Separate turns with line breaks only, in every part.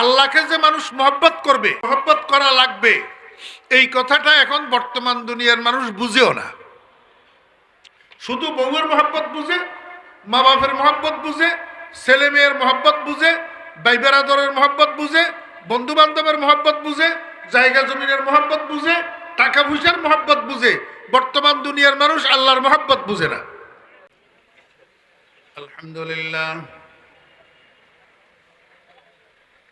আল্লাহকে যে মানুষ মহব্বত করবে, মহব্বত করা লাগবে, এই কথাটা এখন বর্তমান দুনিয়ার মানুষ বুঝেও না। শুধু বউয়ের মহব্বত বুঝে মা বাপের মহব্বত বুঝে ছেলে মেয়ের মহব্বত বুঝে বাইবের আদরের মহব্বত বুঝে বন্ধু বান্ধবের মহব্বত বুঝে, জায়গা জমিনের মহব্বত বুঝে টাকা পয়সার মহব্বত বুঝে, বর্তমান দুনিয়ার মানুষ আল্লাহর মহব্বত বুঝে না। আলহামদুলিল্লাহ।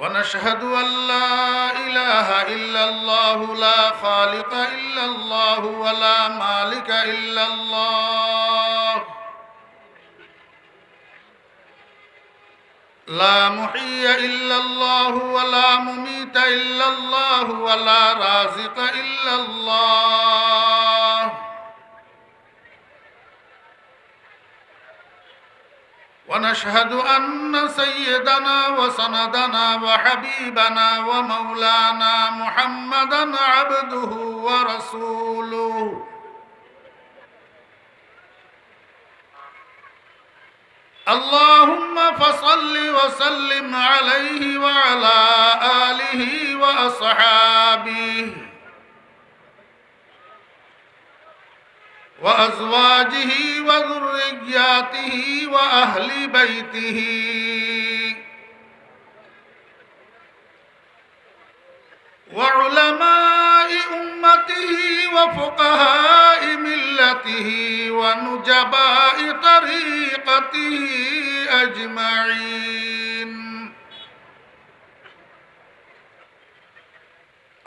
ونشهد أن لا إله إلا الله لا خالق إلا الله ولا مالك إلا الله. لا محيي إلا الله ولا مميت إلا الله ولا رازق إلا الله. ونشهد أن سيدنا وسندنا وحبيبنا ومولانا محمدا عبده ورسوله. اللهم فصل وسلم عليه وعلى آله وأصحابه. وأزواجه وذرياته وأهل بيته. وعلماء أمته وفقهاء ملته ونجباء طريقته أجمعين.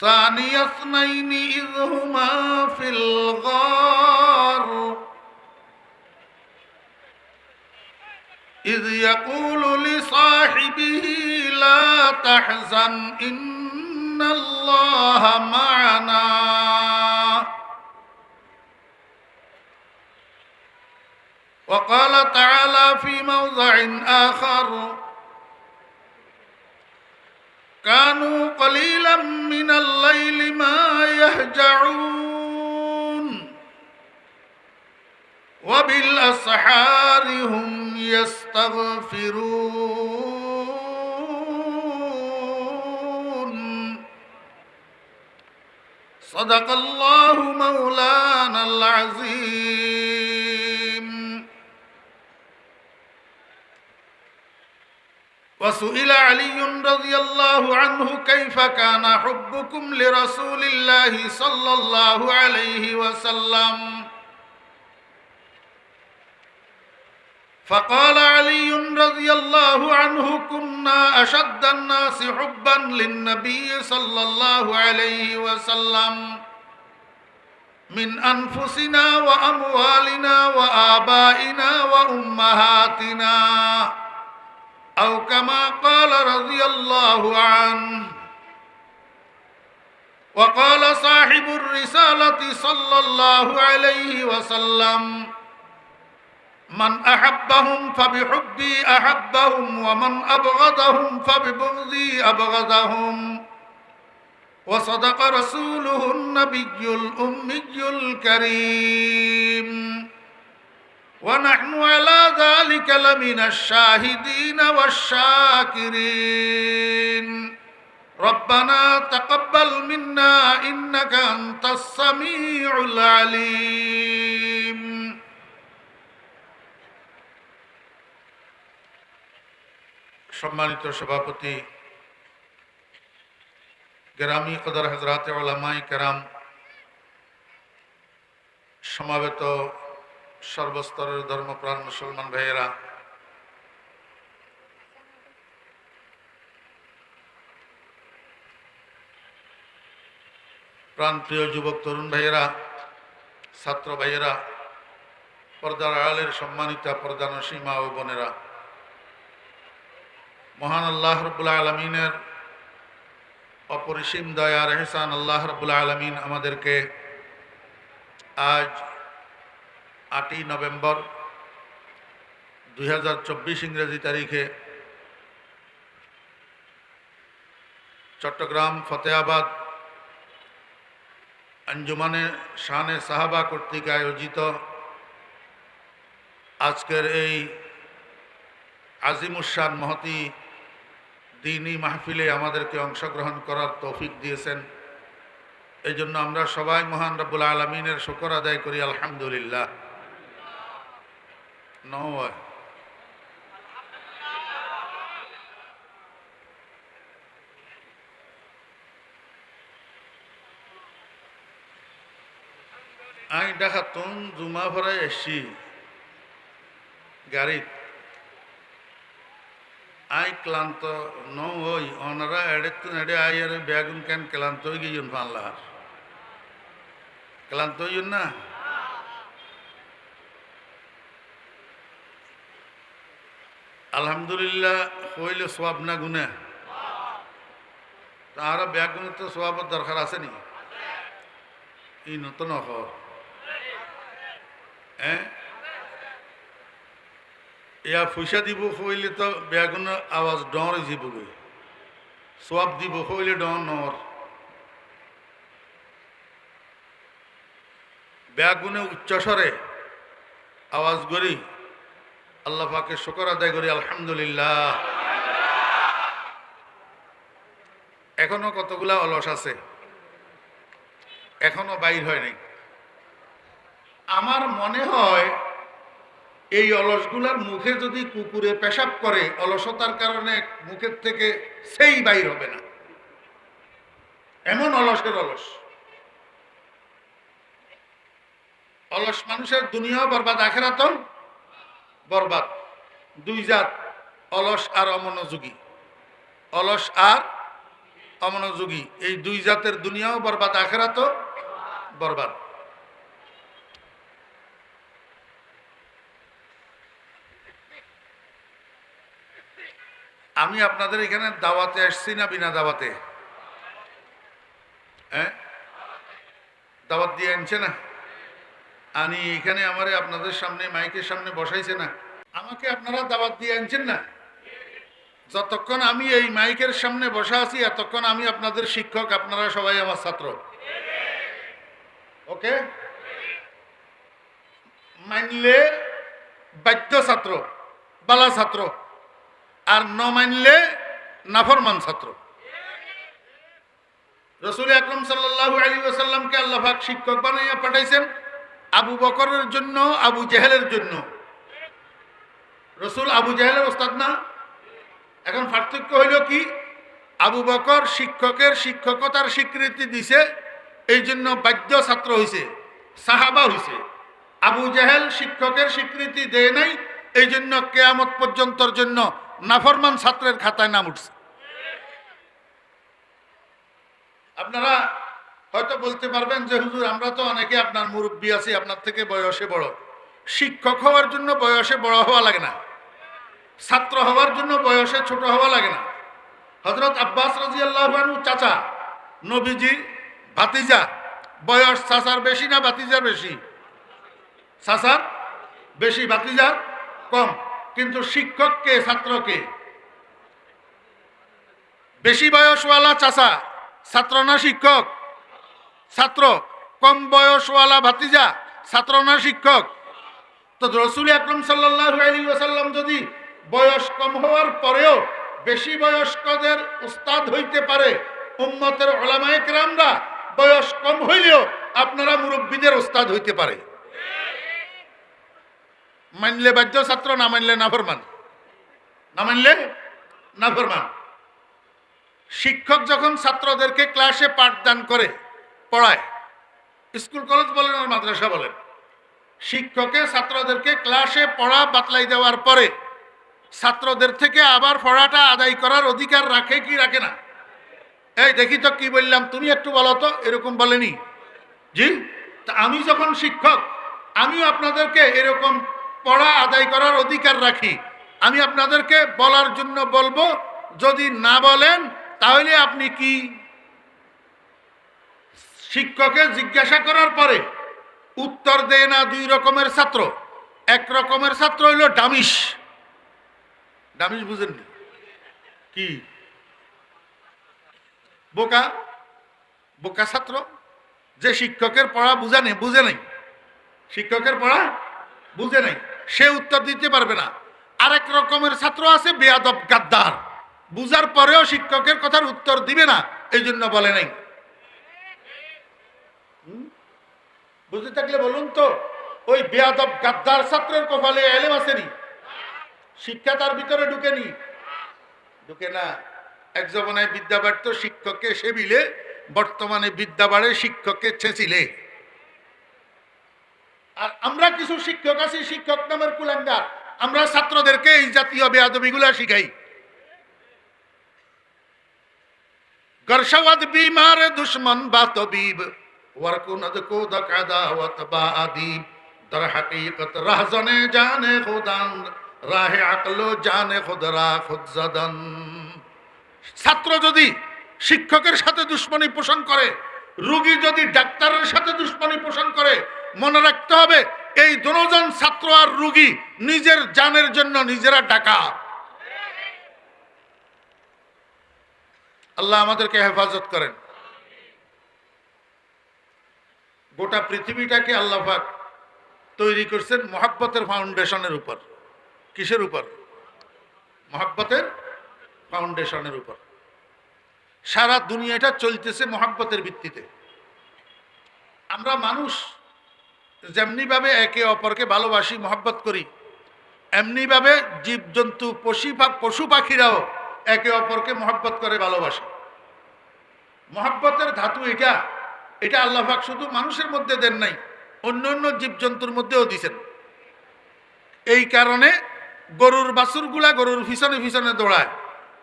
ثاني اثنين إذ هما في الغار. إذ يقول لصاحبه لا تحزن إن الله معنا. وقال تعالى في موضع آخر كانوا قليلا من الليل ما يهجعون. وبالأسحار هم يستغفرون. صدق الله مولانا العظيم. وسئل علي رضي الله عنه كيف كان حبكم لرسول الله صلى الله عليه وسلم؟ فقال علي رضي الله عنه كنا أشد الناس حبا للنبي صلى الله عليه وسلم من أنفسنا وأموالنا وآبائنا وأمهاتنا. أو كما قال رضي الله عنه وقال صاحب الرسالة صلى الله عليه وسلم من أحبهم فبحبي أحبهم ومن أبغضهم فببغضي أبغضهم وصدق رسوله النبي الأمي الكريم ونحن على ذلك لمن الشاهدين والشاكرين ربنا تقبل منا انك انت السميع العليم সম্মানিত সভাপতি গ্রামী কদর হজরাত ওলামাই কেরাম সমাবেত সর্বস্তরের ধর্মপ্রাণ মুসলমান ভাইয়েরা প্রান্তীয় যুবক তরুণ ভাইয়েরা, ছাত্র ভাইয়েরা, পর্দার আড়ালের সম্মানিতা প্রধানসী মা ও বোনেরা, মহান আল্লাহ রবুল্লা আলমিনের অপরিসীম দয়ার এহসান আল্লাহ রবুল্লা আলমিন আমাদেরকে আজ আটই নভেম্বর দুই হাজার চব্বিশ ইংরেজি তারিখে চট্টগ্রাম ফতেহাবাদ আঞ্জুমানে শানে সাহাবা কর্তৃক আয়োজিত আজকের এই আজিমুসান মহতি দিনী মাহফিলে আমাদেরকে অংশগ্রহণ করার তৌফিক দিয়েছেন। এই জন্য আমরা সবাই মহান রব্বুল আলমিনের শকর আদায় করি, আলহামদুলিল্লাহ। নয় আমি দেখা তুম জুমা ভরাই এসছি গাড়িত। আই ক্লান্ত ন হই, অনারা এড়ে তো এড়ে আই আর ব্যাগুন কেন ক্লান্ত হয়ে গিয়ে পানলাহার। ক্লান্ত হইন না? আলহামদুলিল্লাহ, হইলে সোয়াব না গুনে তাহারা ব্যাগুনের তো সোয়াবের দরকার আছে নি? ই নতুন হর হ্যাঁ এয়া পয়সা দিব হইলে তো বেগুন আওয়াজ ডর যাব গই সব দিব হইলে ডর নর। বেগুনে উচ্চস্বরে আওয়াজ করি। আল্লাহ পাকে শকর আদায় করি, আলহামদুলিল্লাহ। এখনও কতগুলা অলস আছে? এখনও বাইর হয় নাই। আমার মনে হয় এই অলসগুলার মুখে যদি কুকুরে পেশাব করে, অলসতার কারণে মুখের থেকে সেই বাইর হবে না। এমন অলসের অলস। অলস মানুষের দুনিয়াও বরবাদ আখেরাত বরবাদ। দুই জাত, অলস আর অমনোযোগী। অলস আর অমনোযোগী। এই দুই জাতের দুনিয়াও বরবাদ আখেরাত বরবাদ। আমি আপনাদের এখানে দাওয়াতে আসছি না বিনা দাওয়াতে? হ্যাঁ? দাওয়াত দিয়ে আনছে না? আমি এখানে আমারে আপনাদের সামনে, মাইকের সামনে বসাইছে না। আমাকে আপনারা দাওয়াত দিয়ে আনছেন না? যতক্ষণ আমি এই মাইকের সামনে বসা আছি, এতক্ষণ আমি আপনাদের শিক্ষক, আপনারা সবাই আমার ছাত্র। ওকে? মানলে বাধ্য ছাত্র, বালা ছাত্র, আর ন মানলে নাফরমান ছাত্র। রসুল আকরম সাল্লাহ আলী ওসাল্লামকে আল্লাহাক শিক্ষক বানাইয়া পাঠাইছেন। আবু বকরের জন্য, আবু জেহেলের জন্য। রসুল আবু জেহেলের ওস্তাদ না? এখন পার্থক্য হইল কি? আবু বকর শিক্ষকের শিক্ষকতার স্বীকৃতি দিছে, এই জন্য বাধ্য ছাত্র হইছে, সাহাবা হইছে। আবু জাহেল শিক্ষকের স্বীকৃতি দেয় নাই, এই জন্য কেয়ামত পর্যন্তর জন্য নাফরমান ছাত্রের খাতায় নাম উঠছে। আপনারা হয়তো বলতে পারবেন যে, হুজুর, আমরা তো অনেকে আপনার মুরব্বী আছি, আপনার থেকে বয়সে বড়। শিক্ষক হওয়ার জন্য বয়সে বড় হওয়া লাগে না। ছাত্র হওয়ার জন্য বয়সে ছোট হওয়া লাগে না। হজরত আব্বাস রাজি চাচা, নবীজি, ভাতিজা, বয়স চাচার বেশি না ভাতিজার বেশি? চাচার বেশি, ভাতিজার কম। কিন্তু শিক্ষককে ছাত্রকে বেশি বয়সওয়ালা চাচা, ছাত্র না শিক্ষক? ছাত্র, কম বয়সওয়ালা ভাতিজা, ছাত্র না শিক্ষক? তো রসুল আকরম ওসাল্লাম যদি বয়স কম হওয়ার পরেও বেশি বয়স্কদের উস্তাদ হইতে পারে, উম্মতের ওলামায়ক রামরা বয়স কম হইলেও আপনারা মুরব্বীদের উস্তাদ হইতে পারে। মানলে বাধ্য ছাত্র, না মানলে নাফরমান? না মানলে নাফরমান? শিক্ষক যখন ছাত্রদেরকে ক্লাসে পাঠদান করে পড়ায়। স্কুল, কলেজ বলেন আর মাদ্রাসা বলেন। শিক্ষকে, ছাত্রদেরকে ক্লাসে পড়া বাতলাই দেওয়ার পরে ছাত্রদের থেকে আবার পড়াটা আদায় করার অধিকার রাখে কি রাখে না? এই দেখি তো কি বললাম, তুমি একটু বলো তো, এরকম বলেনি। জি? তা আমি যখন শিক্ষক, আমিও আপনাদেরকে এরকম পড়া আদায় করার অধিকার রাখি। আমি আপনাদেরকে বলার জন্য বলব, যদি না বলেন, তাহলে আপনি কি শিক্ষকে জিজ্ঞাসা করার পরে উত্তর দেয় না দুই রকমের ছাত্র। এক রকমের ছাত্র হইল ডামিস ডামিস বুঝেননি কি? বোকা? বোকা ছাত্র? যে শিক্ষকের পড়া বুঝে নেই বুঝে নেই। শিক্ষকের পড়া বুঝে নেই। সে উত্তর দিতে পারবে না। আরেক রকমের ছাত্র আছে বেয়াদব গাদ্দার। বুঝার পরেও শিক্ষকের কথার উত্তর দিবে না এই জন্য বলে নাই। বুঝতে থাকলে বলুন তো, ওই বেয়াদব গাদ্দার ছাত্রের কপালে এলেম আসেনি? শিক্ষা তার ভিতরে ঢুকেনি? ঢুকে না। এক জমানায় বিদ্যা বাড়ত শিক্ষককে সেবিলে বর্তমানে বিদ্যা বাড়ে শিক্ষককে ছেঁচিলে। আর আমরা কিছু শিক্ষক আছি, শিক্ষক নামের কুলাঙ্গার। আমরা ছাত্রদেরকে এই জাতীয় বেয়াদবিগুলা শিখাই। গরসওয়াদ বিমার দুশ্মন বা তবিব। ছাত্র যদি শিক্ষকের সাথে দুশ্মনী পোষণ করে, রুগী যদি ডাক্তারের সাথে দুশ্মনী পোষণ করে, মনে রাখতে হবে এই দুজন ছাত্র আর রুগী নিজের জানের জন্য নিজেরা ডাকা। আল্লাহ আমাদেরকে হেফাজত করেন। গোটা পৃথিবীটাকে আল্লাহ পাক তৈরি করছেন মহাব্বতের ফাউন্ডেশনের উপর। কিসের উপর? মহাব্বতের ফাউন্ডেশনের উপর। সারা দুনিয়াটা চলতেছে মহাব্বতের ভিত্তিতে। আমরা মানুষ যেমনিভাবে একে অপরকে ভালোবাসি, মহাব্বত করি, এমনিভাবে জীবজন্তু, পশু পশু পাখিরাও একে অপরকে মহাব্বত করে ভালোবাসে। মহাব্বতের ধাতু এটা। এটা আল্লাহাক শুধু মানুষের মধ্যে দেন নাই, অন্য অন্য জীবজন্তুর মধ্যেও দিছেন। এই কারণে গরুর বাছুরগুলা গরুর পিছনে পিছনে দৌড়ায়,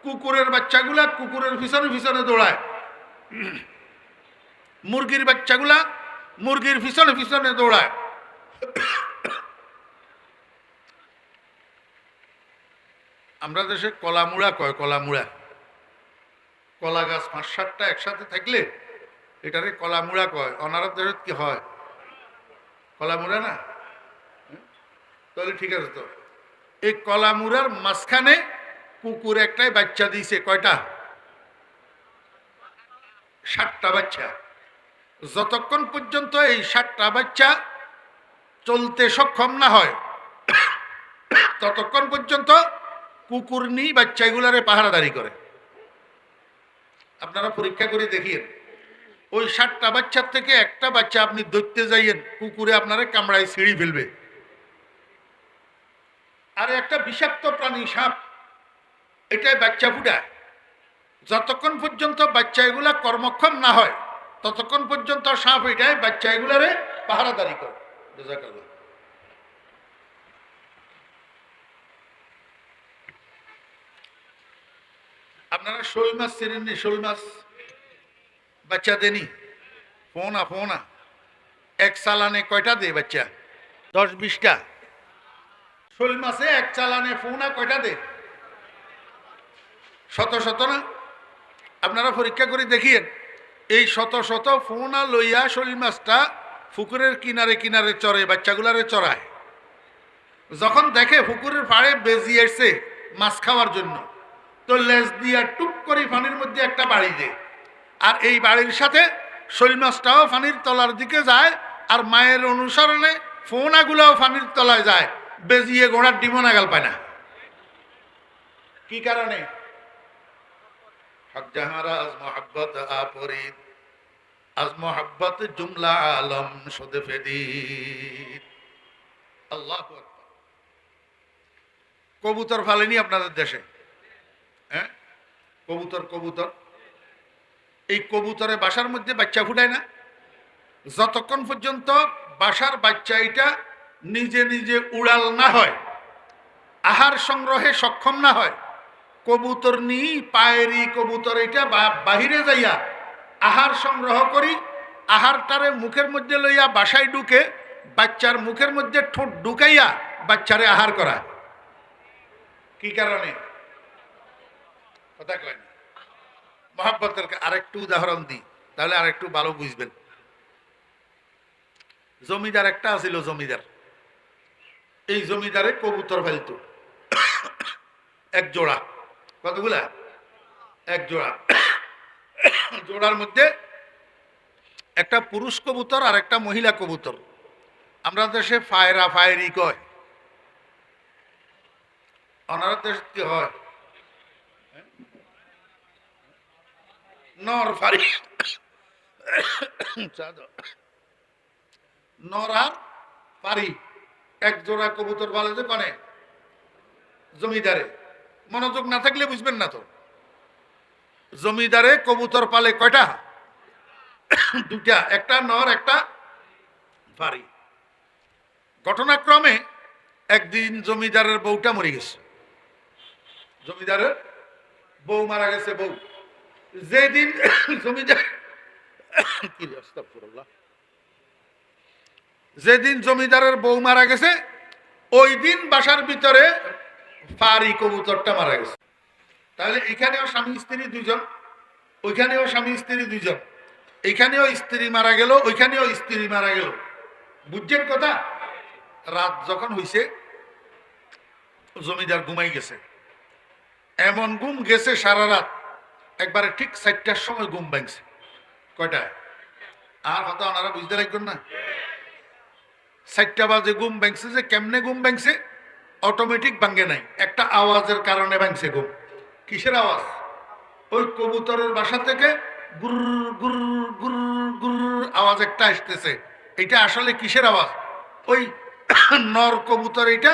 কুকুরের বাচ্চাগুলা কুকুরের পিছনে পিছনে দৌড়ায়। মুরগির বাচ্চাগুলা মুরগির পিছনে পিছনে দৌড়ায়। আমরা দেশে কলামুড়া কয় কলামুড়া? কলা গাছ পাঁচ সাতটা একসাথে থাকলে এটারে কলামুড়া কয়, অনারব দেশত কি হয়? কলামুড়া না? তাহলে ঠিক আছে তো। এই কলামুড়ার মাঝখানে কুকুর একটাই বাচ্চা দিয়েছে, কয়টা? ষাটটা বাচ্চা। যতক্ষণ পর্যন্ত এই ষাটটা বাচ্চা চলতে সক্ষম না হয়, ততক্ষণ পর্যন্ত কুকুর নিয়ে বাচ্চাগুলারে পাহারাদারি করে। আপনারা পরীক্ষা করে দেখিয়েন। ওই ষাটটা বাচ্চার থেকে একটা বাচ্চা আপনি ধরতে যাইয়েন, কুকুরে আপনারা কামড়ায় সিঁড়ি ফেলবে। আর একটা বিষাক্ত প্রাণী, সাপ, এটাই বাচ্চা ফুটায় যতক্ষণ পর্যন্ত বাচ্চা এগুলা কর্মক্ষম না হয়, ততক্ষণ পর্যন্ত সাপ এটাই বাচ্চা এগুলারে পাহারাদারি করে। আপনারা শোল মাছ চেনেননি শোল মাছ? বাচ্চা দেনি ফোনা ফোনা এক চালানে কয়টা দে বাচ্চা দশ বিশটা শোল মাছে এক চালানে ফোনা কয়টা দে শত শত না আপনারা পরীক্ষা করে দেখিয়েন এই শত শত ফোনা লইয়া শোল মাছটা পুকুরের কিনারে কিনারে চড়ে, বাচ্চাগুলারে চড়ায়। যখন দেখে পুকুরের পাড়ে বেজি এসছে মাছ খাওয়ার জন্য, তো লেজ দিয়া টুক করে পানির মধ্যে একটা বাড়ি দেয়। আর এই বাড়ির সাথে শৈল মাছটাও পানির তলার দিকে যায়, আর মায়ের অনুসরণে ফোনাগুলোও পানির তলায় যায়। বেজিয়ে ঘোড়ার ডিমো নাগাল পায় না। কি কারণে? আজ মোহাব্বত জুমলা আলম সদে ফেদির আল্লাহ কবুতর ফালেনি আপনাদের দেশে? হ্যাঁ? কবুতর কবুতর। এই কবুতরে বাসার মধ্যে বাচ্চা ফুটায় না। যতক্ষণ পর্যন্ত বাসার বাচ্চা এটা নিজে নিজে উড়াল না হয়, আহার সংগ্রহে সক্ষম না হয়, কবুতর নিই পায়েরি কবুতর এটা বাহিরে যাইয়া আহার সংগ্রহ করি, আহারটারে মুখের মধ্যে লইয়া বাসায় ঢুকে বাচ্চার মুখের মধ্যে ঠোঁট ঢুকাইয়া বাচ্চারে আহার করা। কি কারণে? কথা কয় না। মহাব্বতের আরেকটু উদাহরণ দিই, তাহলে আরেকটু ভালো বুঝবেন। জমিদার একটা আছিল জমিদার। এই জমিদারে কবুতর ফেলত। এক জোড়া। কতগুলা? এক জোড়া। জোড়ার মধ্যে একটা পুরুষ কবুতর আর একটা মহিলা কবুতর। আমরা দেশে ফায়রা ফায়রি কয়। ওনারা দেশে কি হয়? নর ফারি। নর আর ফারি। এক জোড়া কবুতর বলে যে কনে? জমিদারে। মনোযোগ না থাকলে বুঝবেন না তো। জমিদারে কবুতর পালে কয়টা? দুটা একটা নর, একটা ফারি। ঘটনাক্রমে একদিন জমিদারের বউটা মরে গেছে। জমিদারের বউ মারা গেছে, বউ। যেদিন আস্তাগফিরুল্লাহ। যেদিন জমিদারের বউ মারা গেছে, ওই দিন বাসার ভিতরে ফারি কবুতরটা মারা গেছে। তাহলে এখানেও স্বামী, স্ত্রী দুজন ওইখানেও স্বামী, স্ত্রী দুজন এখানেও স্ত্রী মারা গেল, ওইখানেও স্ত্রী মারা গেল। বুঝছেন কথা? রাত যখন হইছে, জমিদার ঘুমাই গেছে। এমন ঘুম গেছে সারা রাত। একবারে ঠিক চারটার সময় ঘুম ভাঙছে। কয়টায় আর কথা ওনারা বুঝতে রাখবেন না। চারটা বাজে ঘুম ভাঙছে যে কেমনে ঘুম ভাঙছে? অটোমেটিক ভাঙে নাই। একটা আওয়াজের কারণে ভাঙছে ঘুম। কিসের আওয়াজ? ওই কবুতরের বাসা থেকে গুর গুর গুর গুর আওয়াজ একটা আসতেছে। এটা আসলে কিসের আওয়াজ? ওই নর কবুতর এটা,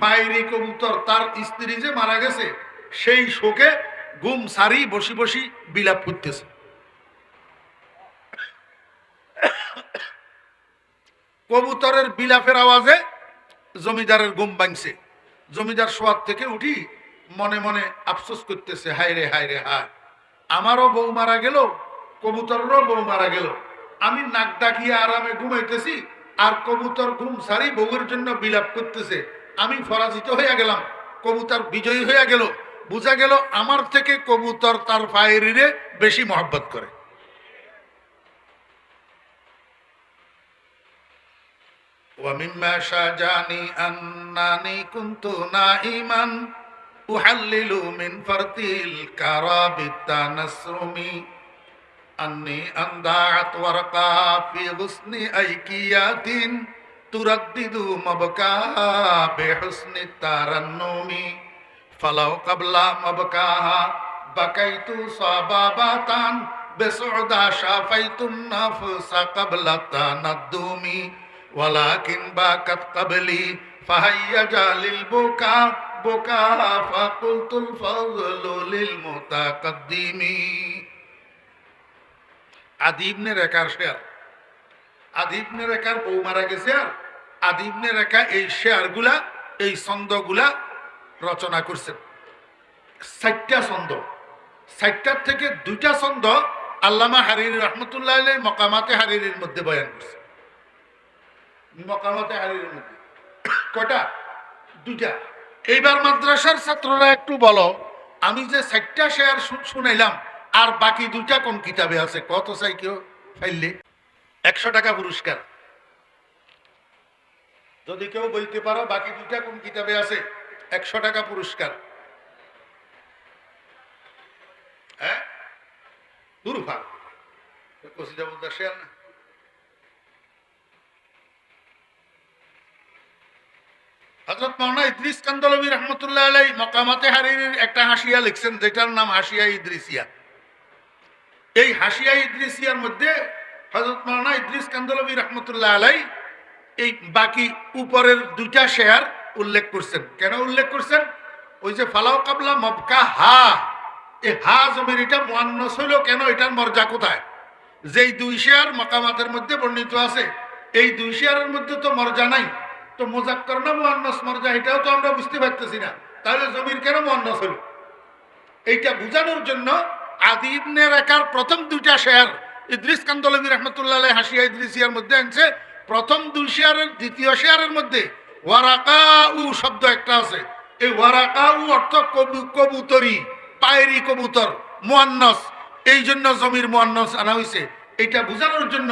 ফাইরি কবুতর, তার স্ত্রী যে মারা গেছে, সেই শোকে ঘুম সারি বসি বসি বিলাপ করতেছে কবুতরের বিলাপের আওয়াজে জমিদারের ঘুম ভাঙছে। জমিদার সোয়াদ থেকে উঠি মনে মনে আফসোস করতেছে, হায় রে হায় রে, হায়। আমারও বউ মারা গেল, কবুতরেরও বউ মারা গেল। আমি নাক ডাকিয়ে আরামে ঘুমাইতেছি আর কবুতর ঘুম সারি বউয়ের জন্য বিলাপ করতেছে। আমি পরাজিত হইয়া গেলাম, কবুতর বিজয়ী হইয়া গেল। বোঝা গেল আমার থেকে কবুতর তার ফায়েরিরে বেশি মহব্বত করে ومما شاجاني أنني كنت نائما أحلل من فرط الكرى بالتنسرم أني أندعت ورقا في غصن أيكيات تردد مبكى بحسن الترنم ফালাও কাবলা মাবকাহা বাকাইতু সাবাবাতান বেসুদা শাফাইতুন নাফসা কাবলা তানাদ্দুমি ওয়ালাকিন বাকাত কাবলি ফাহাইয়াজা লিল বুকা বুকা ফাকুলতুল ফাযলু লিল মুতাকাদ্দিমি আদিবনে রেখার শেয়ার। আদিবনে রেখার বউ মারা গেছে আর। আদিবনে রেখা এই শেয়ারগুলা, এই ছন্দগুলা রচনা করছেন। ষাটটা ছন্দ। ষাটটার থেকে দুইটা ছন্দ আল্লামা হারির রহমতুল্লাহ মকামাতে হারির মধ্যে বয়ান করছে। মকামাতে হারির মধ্যে। কটা দুইটা। এইবার মাদ্রাসার ছাত্ররা একটু বলো, আমি যে ষাটটা শেয়ার শুনাইলাম, আর বাকি দুইটা কোন কিতাবে আছে? কত চাই কেউ ফাইললে একশো টাকা পুরস্কার। যদি কেউ বলতে পারো, বাকি দুইটা কোন কিতাবে আছে? একশো টাকা পুরস্কার। হ্যাঁ? দুর্ভা কসিদা বলতে শেয়ার না। হজরত মাওলানা ইদ্রিস কান্দলবী রহমতুল্লাহ আলাই মকামাতে একটা হাসিয়া লিখছেন, যেটার নাম হাসিয়া ইদ্রিসিয়া। এই হাসিয়া ইদ্রিসিয়ার মধ্যে হজরত মাওলানা ইদ্রিস কান্দলবী রহমতুল্লাহ আলাই এই বাকি উপরের দুইটা শেয়ার উল্লেখ করছেন। কেন উল্লেখ করছেন? ওই যে, ফালাও কাবলা মবকা হা। এ হা জমির এটা মোয়ান্নস হইল কেন? এটার মর্যা কোথায়? যেই দুই শেয়ার মকামাতের মধ্যে বর্ণিত আছে, এই দুই শেয়ারের মধ্যে তো মর্যা নাই। তো মোজাক্কর না মোয়ান্নস মর্যা এটাও তো আমরা বুঝতে পারতেছি না। তাহলে জমির কেন মোয়ান্নস হইল? এইটা বোঝানোর জন্য আদি ইবনে রেখার প্রথম দুইটা শেয়ার, ইদ্রিস কান্দলবী রহমতুল্লাহ হাসিয়া ইদ্রিসিয়ার মধ্যে আনছে। প্রথম দুই শেয়ারের, দ্বিতীয় শেয়ারের মধ্যে ওয়ারাকা উ শব্দ একটা আছে। এই ওয়ারাকা উ অর্থ কবু, কবুতরি, পায়েরি কবুতর, মোয়ান্নস। এই জন্য জমির মোয়ান্নস আনা হয়েছে এটা বোঝানোর জন্য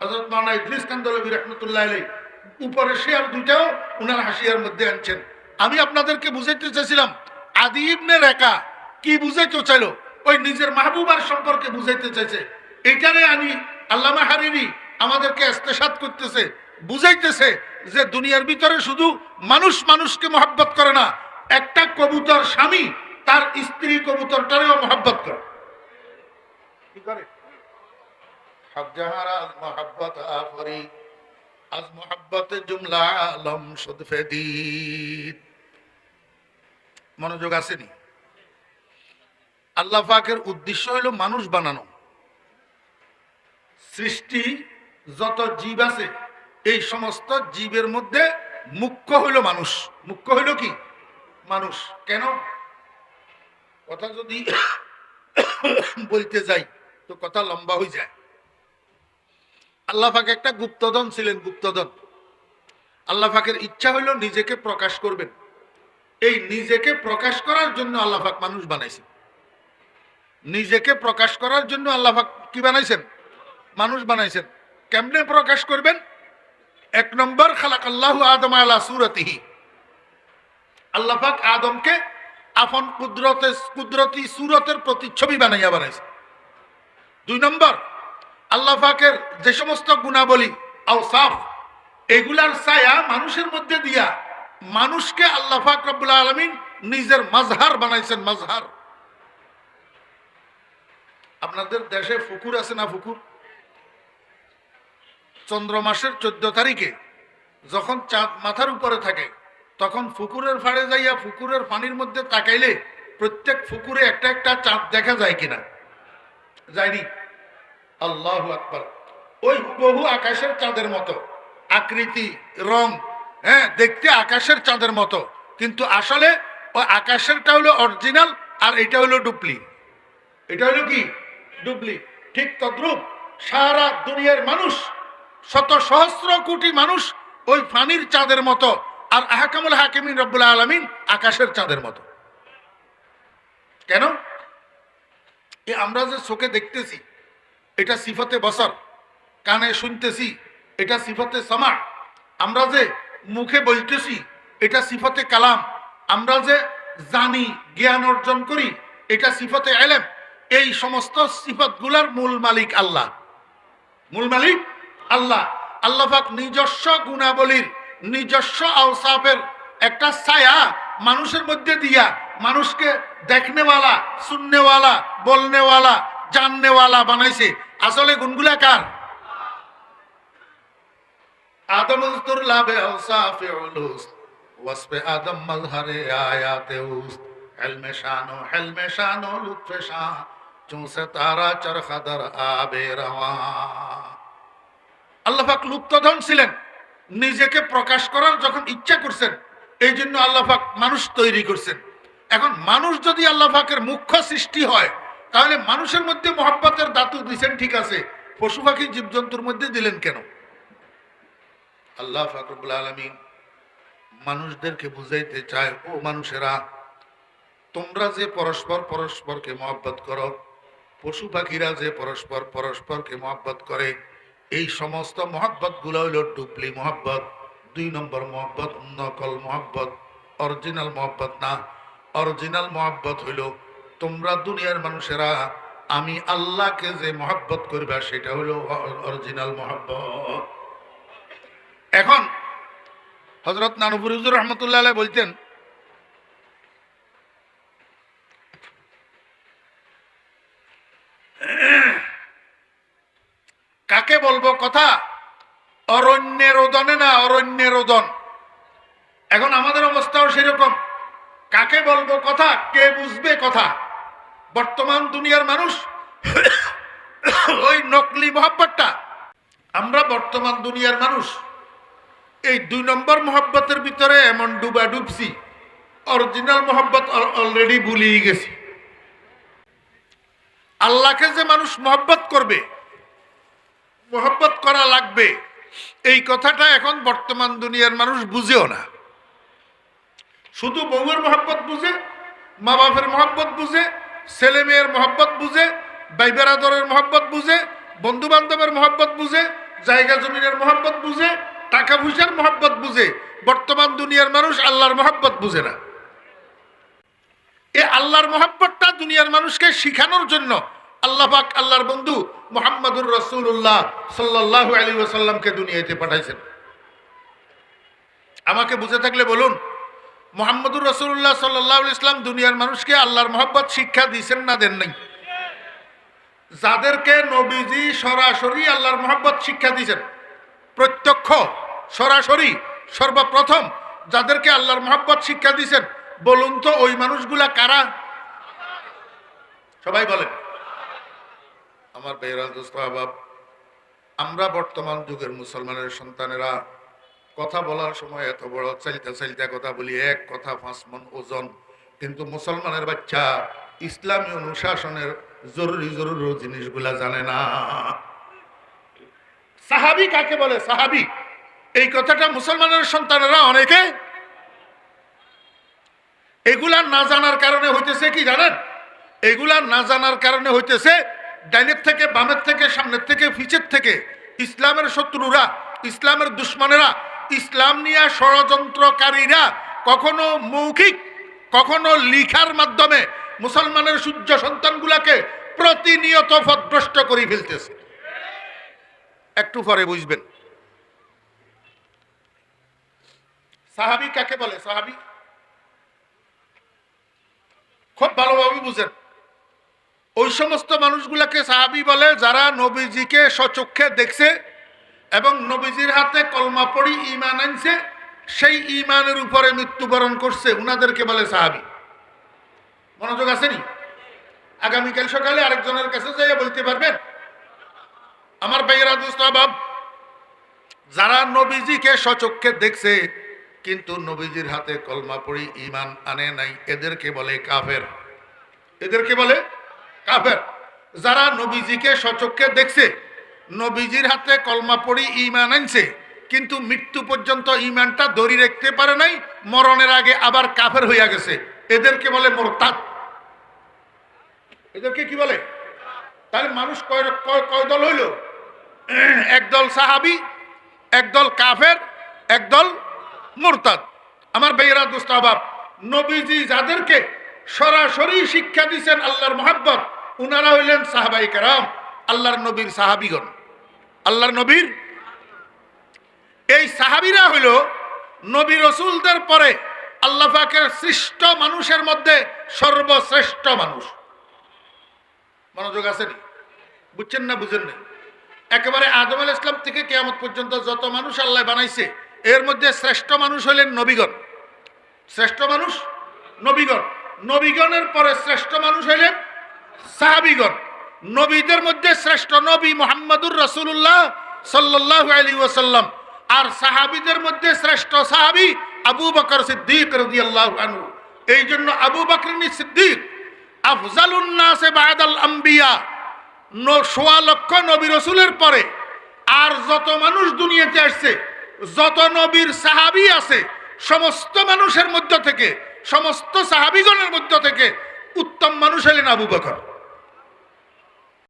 হজরত মাওলানা ইদ্রিস কান্দলবী রহমতুল্লাহ আলাই উপরে শেয়ার দুইটাও উনার হাসিয়ার মধ্যে আনছেন। আমি আপনাদেরকে বুঝাইতে চাইছিলাম, আদি ইবনে রেখা কি বুঝাইতে চাইলো? ওই নিজের মাহবুবার সম্পর্কে বুঝাইতে চাইছে। এইটারে আমি আল্লামা হারিনি আমাদেরকে ইস্তেসাদ করতেছে। বুঝাইতেছে যে দুনিয়ার ভিতরে শুধু মানুষ মানুষকে মহব্বত করে না, একটা কবুতর স্বামী তার স্ত্রী কবুতরটারেও মহব্বত করে। মনোযোগ আসেনি। আল্লাহ পাকের উদ্দেশ্য হলো মানুষ বানানো। সৃষ্টি যত জীব আছে এই সমস্ত জীবের মধ্যে মুখ্য হইল মানুষ। মুখ্য হইল কি? মানুষ। কেন? কথা যদি বলতে যাই, তো কথা লম্বা হয়ে যায়। আল্লাহ পাক একটা গুপ্তধন ছিলেন, গুপ্তধন। আল্লাহ পাকের ইচ্ছা হইল নিজেকে প্রকাশ করবেন। এই নিজেকে প্রকাশ করার জন্য আল্লাহ পাক মানুষ বানাইছেন। নিজেকে প্রকাশ করার জন্য আল্লাহ পাক কি বানাইছেন? মানুষ বানাইছেন। কেমনে প্রকাশ করবেন? এক নম্বর খালাক আল্লাহ আদম আলা সুরতিহি। আল্লাহ পাক আদমকে আফন কুদরতে, কুদরতি সুরতের প্রতিচ্ছবি বানাইয়া বানাইছে। দুই নম্বর, আল্লাহ পাকের যে সমস্ত গুণাবলী, আওসাফ, এগুলার ছায়া মানুষের মধ্যে দিয়া মানুষকে আল্লাহ পাক রব্বুল আলমিন নিজের মাজহার বানাইছেন মাজহার আপনাদের দেশে ফুকুর আছে না ফুকুর? চন্দ্র মাসের চোদ্দ তারিখে যখন চাঁদ মাথার উপরে থাকে, তখন ফুকুরের ফাড়ে যাইয়া ফুকুরের পানির মধ্যে তাকাইলে প্রত্যেক ফুকুরে একটা একটা চাঁদ দেখা যায় কিনা? যায়নি? আল্লাহ আকবর। ওই বহু আকাশের চাঁদের মতো। আকৃতি, রং হ্যাঁ দেখতে আকাশের চাঁদের মতো। কিন্তু আসলে ওই আকাশেরটা হলো অরিজিনাল আর এটা হলো ডুপ্লি। এটা হলো কি? ডুবলি ঠিক তদ্রুপ সারা দুনিয়ার মানুষ শত সহস্র কোটি মানুষ ওই ফানির চাঁদের মতো আর আহকামুল হাকিমিন রব্বুল আলমিন আকাশের চাঁদের মতো। কেন? এ আমরা যে চোখে দেখতেছি, এটা সিফতে বসর, কানে শুনতেছি, এটা সিফতে সামা আমরা যে মুখে বলতেছি, এটা সিফতে কালাম। আমরা যে জানি, জ্ঞান অর্জন করি, এটা সিফতে এলেম। এই সমস্ত সিফতগুলার মূল মালিক আল্লাহ। মূল মালিক আল্লাহ আল্লাহ নিজস্ব গুণাবলীর, নিজস্ব আওসাফের একটা ছায়া মানুষের মধ্যে দিয়া, মানুষকে দেখনেওয়ালা, শুননেওয়ালা, বলনেওয়ালা, জাননেওয়ালা বানাইছে। আসলে গুনগুলা কার? আদম লাভে আওসাফে উলুস, ওয়াসফে আদম মজহারে আয়াতে উস। হেলমে শানো হেলমে শানো, লুৎফে শাহ চুঁসে তারা চরখাদার আবে রওয়া আল্লাহ পাক লুপ্তধন ছিলেন। নিজেকে প্রকাশ করার যখন ইচ্ছা করছেন, এই জন্য আল্লাহ পাক মানুষ তৈরি করছেন। এখন মানুষ যদি আল্লাহ পাকের মুখ্য সৃষ্টি হয়, তাহলে মানুষের মধ্যে মহাব্বতের দাতু দিছেন ঠিক আছে, পশু পাখি জীবজন্তুর মধ্যে দিলেন কেন? আল্লাহ ফাকরুল আলমিন মানুষদেরকে বুঝাইতে চায়, ও মানুষেরা, তোমরা যে পরস্পর পরস্পরকে মহব্বত করো, পশু পাখিরা যে পরস্পর পরস্পরকে মহব্বত করে এই সমস্ত মহব্বতগুলো হইল ডুবলি মহব্বত, দুই নম্বর মহব্বত, নকল মহব্বত, অরিজিনাল মহব্বত না। অরিজিনাল মহব্বত হইল, তোমরা দুনিয়ার মানুষেরা, আমি আল্লাহকে যে মহব্বত করবা সেটা হলো অরিজিনাল মহব্বত। এখন হজরত নানুপুর রহমতুল্লাহ বলতেন কাকে বলব কথা অরণ্যের ওদনে না ওদন এখন আমাদের অবস্থাও সেরকম। কাকে বলব কথা? কে বুঝবে কথা? বর্তমান দুনিয়ার মানুষ ওই নকলি মহব্বতটা। আমরা বর্তমান দুনিয়ার মানুষ। এই দুই নম্বর মহব্বতের ভিতরে এমন ডুবা ডুবছি। অরিজিনাল মহব্বত অলরেডি ভুলিয়ে গেছি। আল্লাহকে যে মানুষ মহব্বত করবে, মহব্বত করা লাগবে। এই কথাটা এখন বর্তমান দুনিয়ার মানুষ বুঝেও না। শুধু বউয়ের মহব্বত বুঝে মা বাপের মহব্বত বুঝে ছেলে মেয়ের মহব্বত বুঝে বাইবেরাদরের মহব্বত বুঝে বন্ধু বান্ধবের মহব্বত বুঝে, জায়গা জমিনের মহব্বত বুঝে টাকা পয়সার মহব্বত বুঝে, বর্তমান দুনিয়ার মানুষ আল্লাহর মহব্বত বুঝে না। এ আল্লাহর মহব্বতটা দুনিয়ার মানুষকে শিখানোর জন্য আল্লাহ পাক আল্লাহর বন্ধু মোহাম্মদুর রসুল্লাহ সাল্লাহ আলী ওসাল্লামকে দুনিয়াতে পাঠাইছেন। আমাকে বুঝে থাকলে বলুন, মোহাম্মদুর রসুল্লাহ সাল্লাহ ইসলাম দুনিয়ার মানুষকে আল্লাহর মহব্বত, শিক্ষা দিয়েছেন না দেন নাই? যাদেরকে নবীজি সরাসরি আল্লাহর মহব্বত, শিক্ষা দিয়েছেন প্রত্যক্ষ, সরাসরি, সর্বপ্রথম যাদেরকে আল্লাহর মহব্বত, শিক্ষা দিয়েছেন বলুন তো ওই মানুষগুলা কারা? সবাই বলেন। আমার বেহরাল দোস্ত আহবাব, আমরা বর্তমান যুগের মুসলমানের সন্তানেরা কথা বলার সময় এত বড় চালিতে চালিতে কথা বলি, এক কথা পাঁচ মন ওজন। কিন্তু মুসলমানের বাচ্চা ইসলামী অনুশাসনের জরুরি জরুরি জিনিসগুলা জানে না। সাহাবি কাকে বলে? সাহাবি। এই কথাটা মুসলমানের সন্তানেরা অনেকে এগুলা না জানার কারণে হইতেছে কি জানেন? এগুলা না জানার কারণে হইতেছে ডাইনের থেকে বামের থেকে, সামনের থেকে ফিচের থেকে, ইসলামের শত্রুরা, ইসলামের দুশ্মনেরা, ইসলাম নিয়ে ষড়যন্ত্রকারীরা কখনো মৌখিক, কখনো লিখার মাধ্যমে মুসলমানের সূর্য সন্তানগুলাকে প্রতিনিয়ত পথভ্রষ্ট করে ফেলতেছে। একটু পরে বুঝবেন। সাহাবি কাকে বলে? সাহাবি? খুব ভালোভাবে বুঝেন। ওই সমস্ত মানুষগুলাকে সাহাবি বলে, যারা নবীজিকে সচক্ষে দেখছে এবং নবীজির হাতে কলমা পড়ি ইমান আনছে, সেই ইমানের উপরে মৃত্যুবরণ করছে, উনাদেরকে বলে সাহাবি। মনোযোগ আসেনি? আগামীকাল সকালে আরেকজনের কাছে যাইয়া বলতে পারবেন, আমার ভাইয়েরা দুস্তাবাব যারা নবীজিকে সচক্ষে দেখছে, কিন্তু নবীজির হাতে কলমা পড়ি ইমান আনে নাই, এদেরকে বলে কাফের। এদেরকে বলে কাফের যারা নবীজিকে সচক্ষে দেখছে, নবীজির হাতে কলমা পড়ি ইমান আনছে, কিন্তু মৃত্যু পর্যন্ত ইমানটা ধরি রাখতে পারে নাই, মরণের আগে আবার কাফের হইয়া গেছে। এদেরকে বলে মোরতাদ। এদেরকে কি বলে? তাহলে মানুষ কয় কয়- দল হইল? একদল সাহাবি একদল কাফের একদল মুরতাদ। আমার বেয়েরা দুস্তাবাব নবীজি যাদেরকে সরাসরি শিক্ষা দিয়েছেন আল্লাহর মোহাব্বত উনারা হইলেন সাহাবাই কারাম, আল্লাহর নবীর সাহাবিগণ। আল্লাহর নবীর? এই সাহাবিরা হইল নবী রসুলদের পরে আল্লাহ পাকের সৃষ্ট মানুষের মধ্যে সর্বশ্রেষ্ঠ মানুষ। মনোযোগ আছেনি বুঝছেন না বুঝেন না? একেবারে আদম আল ইসলাম থেকে কেয়ামত পর্যন্ত যত মানুষ আল্লাহ বানাইছে, এর মধ্যে শ্রেষ্ঠ মানুষ হইলেন নবীগণ। শ্রেষ্ঠ মানুষ নবীগণ। নবীগণের পরে শ্রেষ্ঠ মানুষ হইলেন সাহাবিগণ, নবীদের মধ্যে শ্রেষ্ঠ নবী মোহাম্মদুর রসুল্লাহ সাল্লাহ ওসাল্লাম আর সাহাবিদের মধ্যে শ্রেষ্ঠ সাহাবি আবু বকর সিদ্দিক আনহু। এই জন্য আবু বকর সিদ্দিক। আফজালুন্নাসে বাদাল আম্বিয়া। সোয়া লক্ষ নবী রসুলের পরে আর যত মানুষ দুনিয়াতে আসছে, যত নবীর সাহাবি আছে, সমস্ত মানুষের মধ্য থেকে, সমস্ত সাহাবিগণের মধ্য থেকে উত্তম মানুষ হলেন আবু বকর।